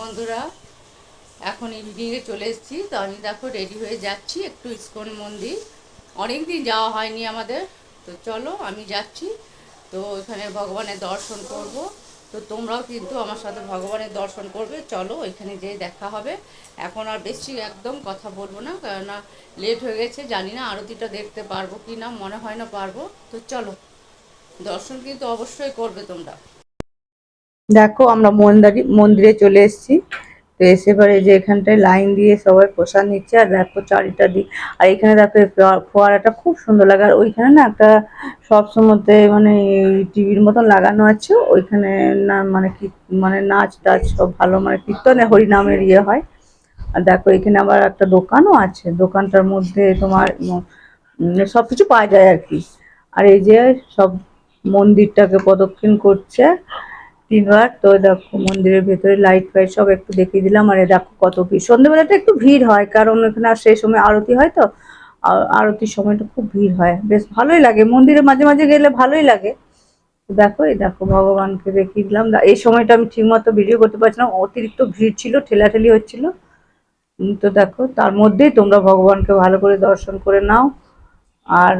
বন্ধুরা। এখন ইভিনিংয়ে চলে এসেছি। তো আমি দেখো রেডি হয়ে যাচ্ছি একটু ইস্কন মন্দির। অনেক দিন যাওয়া হয়নি আমাদের। তো চলো, আমি যাচ্ছি। তো এখানে ভগবানের দর্শন করব। তো তোমরাও কিন্তু আমার সাথে ভগবানের দর্শন করবে। চলো ওইখানে যেয়ে দেখা হবে। এখন আর বেশি একদম কথা বলব না, কেননা লেট হয়ে গেছে। জানি না আরতিটা দেখতে পারব কি না মনে হয় না পারব। তো চলো, দর্শন কিন্তু অবশ্যই করবে তোমরা। দেখো, আমরা মন্দারি, মন্দিরে চলে এসেছি। তো এসে পরে যে এখানটায় লাইন দিয়ে সবাই প্রসাদ নিচ্ছে, আর দেখো চারিটা দিক আর এখানে দেখো ফোয়ারাটা খুব সুন্দর লাগে। আর ওইখানে না একটা সব সময়তে মানে টিভির মতন লাগানো আছে, ওইখানে না মানে কি মানে নাচ টাচ সব ভালো মানে কীর্তনে হরিনামের ইয়ে হয়। আর দেখো, এখানে আবার একটা দোকানও আছে, দোকানটার মধ্যে তোমার সব কিছু পাওয়া যায় আর কি। আর এই যে সব মন্দিরটাকে প্রদক্ষিণ করছে তিনবার। তো দেখো, মন্দিরের ভেতরে লাইট ফাইট সব একটু দেখিয়ে দিলাম। আর দেখো কত ভিড়। সন্ধ্যেবেলাটা একটু ভিড় হয়, কারণ এখানে আর সেই সময় আরতি হয় তো। আর আরতির সময়টা খুব ভিড় হয়। বেশ ভালোই লাগে। মন্দিরে মাঝে মাঝে গেলে ভালোই লাগে। দেখো, এই দেখো, ভগবানকে দেখিয়ে দিলাম। এই সময়টা আমি ঠিকমতো ভিডিও করতে পারছিলাম অতিরিক্ত ভিড় ছিল, ঠেলাঠেলি হচ্ছিল। তো দেখো, তার মধ্যেই তোমরা ভগবানকে ভালো করে দর্শন করে নাও। আর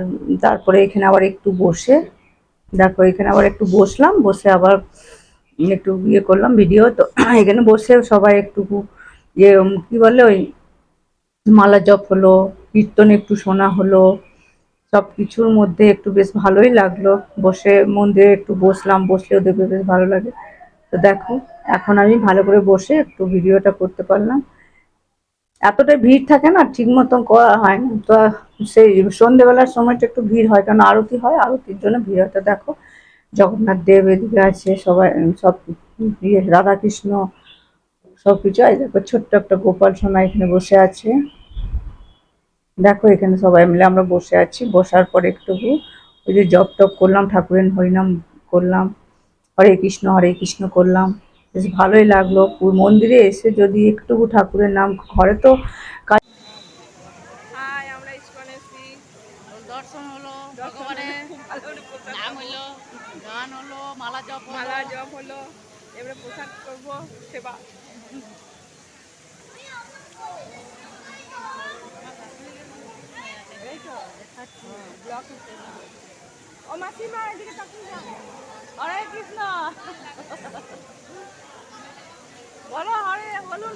তারপরে এখানে আবার একটু বসে। দেখো, এখানে আবার একটু বসলাম। বসে আবার একটু ইয়ে করলাম ভিডিও তো। এখানে বসে সবাই একটুকু ইয়ে কি বলে ওই মালা জপ হলো, কীর্তন একটু শোনা হলো সব কিছুর মধ্যে একটু বেশ ভালোই লাগল। বসে মন্দিরে একটু বসলাম, বসলেও দেখবে বেশ ভালো লাগে। তো দেখো, এখন আমি ভালো করে বসে একটু ভিডিওটা করতে পারলাম। এতটা ভিড় থাকে না, ঠিক মতন করা হয় না। তো সেই সন্ধেবেলার সময়টা একটু ভিড় হয় কারণ আরতি হয়? আরতির জন্য ভিড় হয়। তো দেখো জগন্নাথ দেব এদিকে আছে, সবাই সব ইয়ে রাধাকৃষ্ণ, সব কিছু। আছে দেখো, ছোট্ট একটা গোপাল সোনা এখানে বসে আছে। দেখো, এখানে সবাই মিলে আমরা বসে আছি। বসার পরে একটু ওই যে জপ টপ করলাম, ঠাকুরের হরিনাম করলাম, হরে কৃষ্ণ হরে কৃষ্ণ করলাম। বেশ ভালোই লাগল। মন্দিরে এসে যদি একটু ঠাকুরের নাম, ঘরে তো হাই আমরা ইস্কনে এসেছি দর্শন হলো ভগবানের, নাম হলো গান হলো, মালা জপ। মালা জপ হলো, এবারে প্রসাদ করব, সেবা। ও মাসিমা, এদিকে হরে কৃষ্ণ। বলো হরে, বলুন